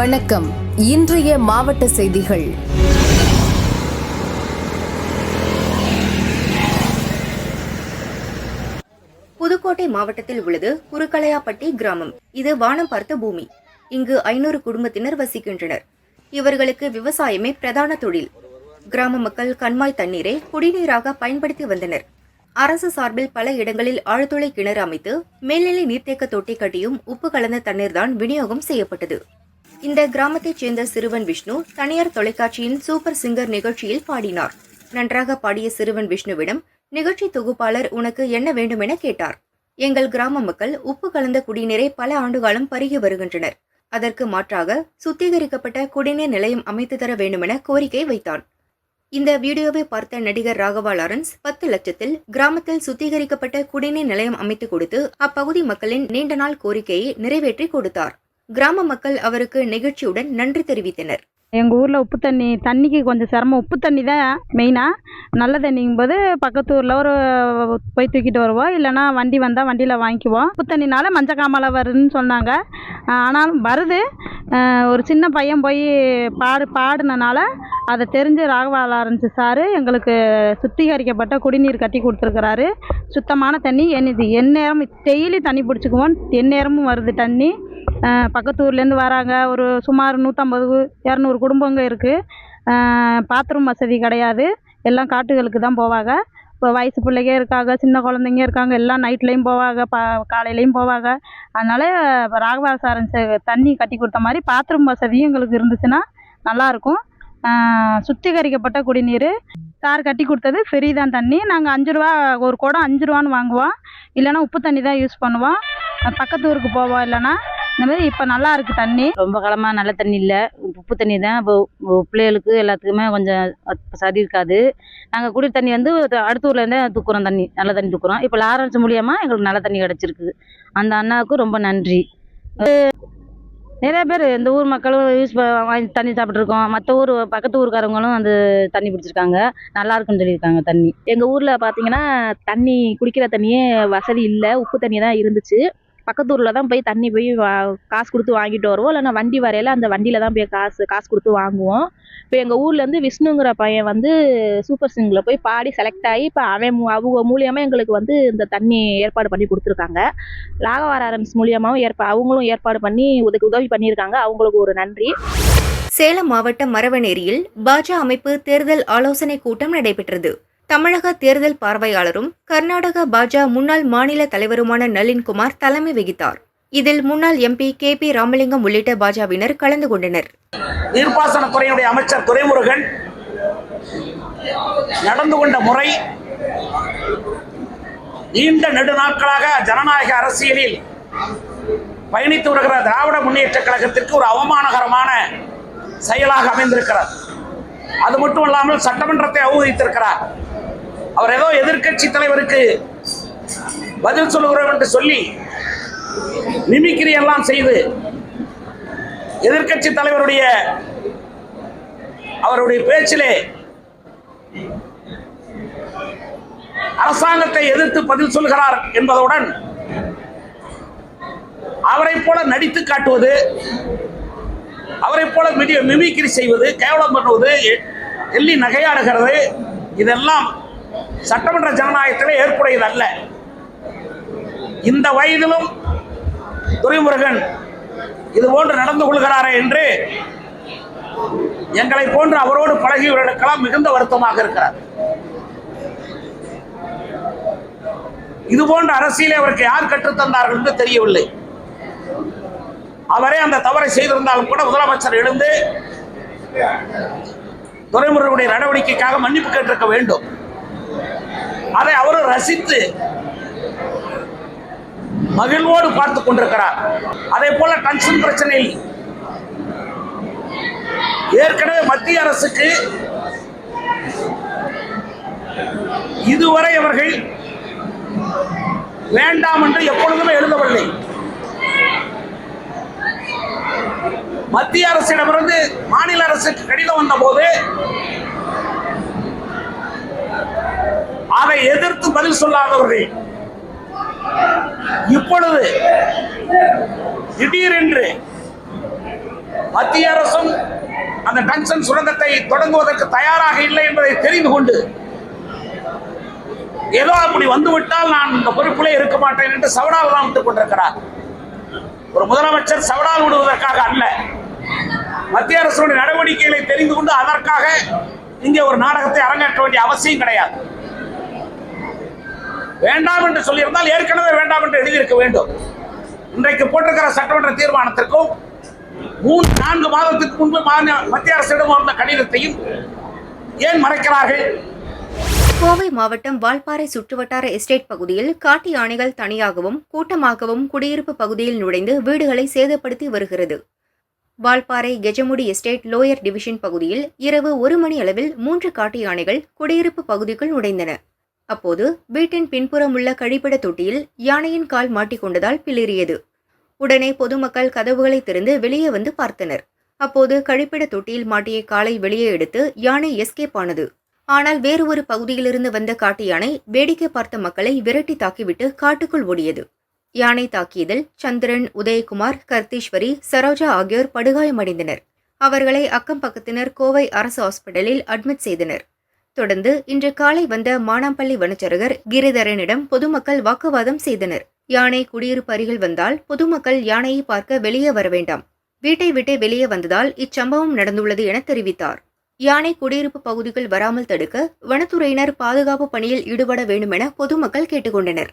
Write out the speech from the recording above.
வணக்கம். இன்றைய மாவட்ட செய்திகள். புதுக்கோட்டை மாவட்டத்தில் உள்ளது குருக்கலையாப்பட்டி கிராமம். இது வானம் பார்த்த பூமி. இங்கு ஐநூறு குடும்பத்தினர் வசிக்கின்றனர். இவர்களுக்கு விவசாயமே பிரதான தொழில். கிராம மக்கள் கண்மாய் தண்ணீரை குடிநீராக பயன்படுத்தி வந்தனர். அரசு சார்பில் பல இடங்களில் ஆழ்துளை கிணறு அமைத்து மேல்நிலை நீர்த்தேக்க தொட்டி கட்டியும் உப்பு கலந்த தண்ணீர்தான் விநியோகம் செய்யப்பட்டது. இந்த கிராமத்தைச் சேர்ந்த சிறுவன் விஷ்ணு தனியார் தொலைக்காட்சியின் சூப்பர் சிங்கர் நிகழ்ச்சியில் பாடினார். நன்றாக பாடிய சிறுவன் விஷ்ணுவிடம் நிகழ்ச்சி தொகுப்பாளர் உனக்கு என்ன வேண்டும் என கேட்டார். எங்கள் கிராம மக்கள் உப்பு கலந்த குடிநீரை பல ஆண்டுகாலம் பருகி வருகின்றனர். அதற்கு மாற்றாக சுத்திகரிக்கப்பட்ட குடிநீர் நிலையம் அமைத்து தர வேண்டுமென கோரிக்கை வைத்தான். இந்த வீடியோவை பார்த்த நடிகர் ராகவா லாரன்ஸ் பத்து லட்சத்தில் கிராமத்தில் சுத்திகரிக்கப்பட்ட குடிநீர் நிலையம் அமைத்து கொடுத்து அப்பகுதி மக்களின் நீண்ட நாள் கோரிக்கையை நிறைவேற்றி கொடுத்தார். கிராம மக்கள் அவருக்கு நெகிழ்ச்சியுடன் நன்றி தெரிவித்தனர். எங்கள் ஊரில் உப்பு தண்ணி தண்ணிக்கு கொஞ்சம் சிரமம். உப்பு தண்ணி தான் மெயினாக நல்ல தண்ணிங்கும் போது பக்கத்து ஊரில் ஒரு போய் தூக்கிட்டு வருவோம் இல்லைனா வண்டி வந்தால் வண்டியில் வாங்கிக்குவோம் உப்பு தண்ணினால மஞ்சள் காமாலை வருதுன்னு சொன்னாங்க ஆனாலும் வருது. ஒரு சின்ன பையன் போய் பாடு பாடினனால அதை தெரிஞ்சு ராகவா லாரன்ஸ் சார் எங்களுக்கு சுத்திகரிக்கப்பட்ட குடிநீர் கட்டி கொடுத்துருக்குறாரு. சுத்தமான தண்ணி என்னது எந்நேரம் டெய்லி தண்ணி பிடிச்சிக்குவோம். எந்நேரமும் வருது தண்ணி. பக்கத்து ஊர்லேருந்து வராங்க. ஒரு சுமார் நூற்றம்பது இரநூறு குடும்பங்கள் இருக்குது பாத்ரூம் வசதி கிடையாது. எல்லாம் காட்டுகளுக்கு தான் போவாங்க. இப்போ வயசு பிள்ளைங்க இருக்காங்க சின்ன குழந்தைங்க இருக்காங்க எல்லாம் நைட்லேயும் போவாங்க பா காலையிலையும் போவாங்க. அதனால் இப்போ ராகவா சாரன் தண்ணி கட்டி கொடுத்த மாதிரி பாத்ரூம் வசதியும் எங்களுக்கு இருந்துச்சுன்னா நல்லாயிருக்கும் சுத்திகரிக்கப்பட்ட குடிநீர். சார் கட்டி கொடுத்தது ஃப்ரீ தான் தண்ணி. நாங்கள் அஞ்சு ரூபா ஒரு குடம் அஞ்சு ரூபான்னு வாங்குவோம். இல்லைன்னா உப்பு தண்ணி தான் யூஸ் பண்ணுவோம். பக்கத்து ஊருக்கு போவோம் இல்லைன்னா இந்த மாதிரி இப்போ நல்லா இருக்குது தண்ணி. ரொம்ப காலமாக நல்ல தண்ணி இல்லை. உப்பு தண்ணி தான் இப்போ பிள்ளைகளுக்கு எல்லாத்துக்குமே கொஞ்சம் சரி இருக்காது. நாங்கள் குடி தண்ணி வந்து அடுத்த ஊர்லேருந்தே தூக்குறோம் தண்ணி. நல்ல தண்ணி தூக்குறோம். இப்போ லாரன்ஸ் மூலியமாக எங்களுக்கு நல்ல தண்ணி கிடச்சிருக்கு. அந்த அண்ணாவுக்கு ரொம்ப நன்றி. நிறைய பேர் இந்த ஊர் மக்களும் யூஸ் வாங்கி தண்ணி சாப்பிட்ருக்கோம் மற்ற ஊர் பக்கத்து ஊருக்காரங்களும் வந்து தண்ணி பிடிச்சிருக்காங்க. நல்லா இருக்குன்னு சொல்லியிருக்காங்க தண்ணி. எங்கள் ஊரில் பார்த்தீங்கன்னா தண்ணி குடிக்கிற தண்ணியே வசதி இல்லை. உப்பு தண்ணி தான் இருந்துச்சு. பக்கத்து ஊரில் தான் போய் தண்ணி போய் வா காசு கொடுத்து வாங்கிட்டு வருவோம். இல்லைன்னா வண்டி வரையில அந்த வண்டியில் தான் போய் காசு காசு கொடுத்து வாங்குவோம். இப்போ எங்கள் ஊர்லேருந்து விஷ்ணுங்கிற பையன் வந்து சூப்பர் சிங்கில் போய் பாடி செலக்ட் ஆகி இப்போ அவன் மூ- அவங்க மூலியமாக எங்களுக்கு வந்து இந்த தண்ணி ஏற்பாடு பண்ணி கொடுத்துருக்காங்க. லாகவாரன்ஸ் மூலியமாகவும் ஏற்பா அவங்களும் ஏற்பாடு பண்ணி உதவி உதவி பண்ணியிருக்காங்க. அவங்களுக்கு ஒரு நன்றி. சேலம் மாவட்டம் மரவனேரியில் பாஜ அமைப்பு தேர்தல் ஆலோசனை கூட்டம் நடைபெற்றது. தமிழக தேர்தல் பார்வையாளரும் கர்நாடக பாஜ முன்னாள் மாநில தலைவருமான நளின்குமார் தலைமை வகித்தார். இதில் முன்னாள் எம்பி கே பி ராமலிங்கம் உள்ளிட்ட பாஜவினர் கலந்து கொண்டனர். நீர்ப்பாசனத்துறையுடைய அமைச்சர் துறைமுருகன் நடந்து கொண்ட முறை நீண்ட நெடுநாட்களாக ஜனநாயக அரசியலில் பயணித்து வருகிற திராவிட முன்னேற்ற கழகத்திற்கு ஒரு அவமானகரமான செயலாக அமைந்திருக்கிறது. அது மட்டும் இல்லாமல் சட்டமன்றத்தை அவமதித்திருக்கிறார் அவர் ஏதோ எதிர்க்கட்சி தலைவருக்கு பதில் சொல்லுகிறோம் என்று சொல்லி மிமிக்கிரி எல்லாம் செய்து எதிர்கட்சி தலைவருடைய அவருடைய பேச்சிலே அரசாங்கத்தை எதிர்த்து பதில் சொல்கிறார் என்பதுடன் அவரை போல நடித்து காட்டுவது அவரை போல மிடி- மிமிக்கிரி செய்வது கேவலம் பண்ணுவது எள்ளி நகையாடுகிறது இதெல்லாம் சட்டமன்ற ஜனநாயகத்திலே ஏற்புடையது அல்ல இந்த வயதிலும் துரைமுருகன் இது போன்று நடந்து கொள்கிறாரே என்று எங்களை போன்று அவரோடு பழகியவர்களுக்கெல்லாம் மிகுந்த வருத்தமாக இருக்கிறார். இது போன்ற அரசியலை அவருக்கு யார் கற்றுத்தந்தார்கள் என்று தெரியவில்லை. அவரே அந்த தவறை செய்திருந்தாலும் கூட முதலமைச்சர் எழுந்து துரைமுருகனுடைய நடவடிக்கைக்காக மன்னிப்பு கேட்டிருக்க வேண்டும். அதை அவரும் ரசித்து மகிழ்வோடு பார்த்து கொண்டிருக்கிறார். அதே போல டன்ஷன் பிரச்சனையில் ஏற்கனவே மத்திய அரசுக்கு இதுவரை அவர்கள் வேண்டாம் என்று எப்பொழுதுமே எழுதவில்லை. மத்திய அரசிடமிருந்து மாநில அரசுக்கு கடிதம் வந்த போது அதை எதிர்த்து பதில் சொல்லாதவர்கள். இப்பொழுது திடீரென்று மத்திய அரசும் அந்த டங்ஷன் சுரங்கத்தை தொடங்குவதற்கு தயாராக இல்லை என்பதை தெரிந்து கொண்டு ஏதோ அப்படி வந்துவிட்டால் நான் இந்த பொறுப்பிலே இருக்க மாட்டேன் என்று சவடால் தான் விட்டுக் கொண்டிருக்கிறார். ஒரு முதலமைச்சர் சவடால் விடுவதற்காக அல்ல. மத்திய அரசுடைய நடவடிக்கைகளை தெரிந்து கொண்டு அதற்காக இங்கே ஒரு நாடகத்தை அரங்கேற்ற வேண்டிய அவசியம் கிடையாது. வேண்டாம் என்று சொல்லியிருந்தால் ஏற்கனவே வேண்டாம் என்று எழுதியிருக்க வேண்டும். இன்றைக்கு போட்டிருக்கிற சட்டமன்ற தீர்மானத்திற்கும் மூன்று நான்கு மாதத்துக்கு முன்பு மத்திய அரசிடம் வந்த கடிதத்தையும் ஏன் மறைக்கிறார்கள்? கோவை மாவட்டம் வால்பாறை சுற்றுவட்டார எஸ்டேட் பகுதியில் காட்டு யானைகள் தனியாகவும் கூட்டமாகவும் குடியிருப்பு பகுதியில் நுழைந்து வீடுகளை சேதப்படுத்தி வருகிறது. Valparai Kejamudi estate lower division பகுதியில் இரவு ஒரு மணி அளவில் மூன்று காட்டு யானைகள் குடியிருப்பு பகுதிக்குள் நுழைந்தன. அப்போது வீட்டின் பின்புறம் உள்ள கழிப்பிட தொட்டியில் யானையின் கால் மாட்டிக்கொண்டதால் பிளிறியது. உடனே பொதுமக்கள் கதவுகளை திறந்து வெளியே வந்து பார்த்தனர். அப்போது கழிப்பிட தொட்டியில் மாட்டிய காலை வெளியே எடுத்து யானை எஸ்கேப் ஆனது. ஆனால் வேறு ஒரு பகுதியிலிருந்து வந்த காட்டு யானை வேடிக்கை பார்த்த மக்களை விரட்டி தாக்கிவிட்டு காட்டுக்குள் ஓடியது. யானை தாக்கியதில் சந்திரன் உதயகுமார் கர்த்தீஸ்வரி சரோஜா ஆகியோர் படுகாயமடைந்தனர். அவர்களை அக்கம் பக்கத்தினர் கோவை அரசு ஹாஸ்பிட்டலில் அட்மிட் செய்தனர். தொடர்ந்து இன்று காலை வந்த மானாம்பள்ளி வனச்சரகர் கிரிதரனிடம் பொதுமக்கள் வாக்குவாதம் செய்தனர். யானை குடியிருப்பு அருகில் வந்தால் பொதுமக்கள் யானையை பார்க்க வெளியே வர வேண்டாம். வீட்டை விட்டு வெளியே வந்ததால் இச்சம்பவம் நடந்துள்ளது என தெரிவித்தார். யானை குடியிருப்பு பகுதிகள் வராமல் தடுக்க வனத்துறையினர் பாதுகாப்பு பணியில் ஈடுபட வேண்டுமென பொதுமக்கள் கேட்டுக்கொண்டனர்.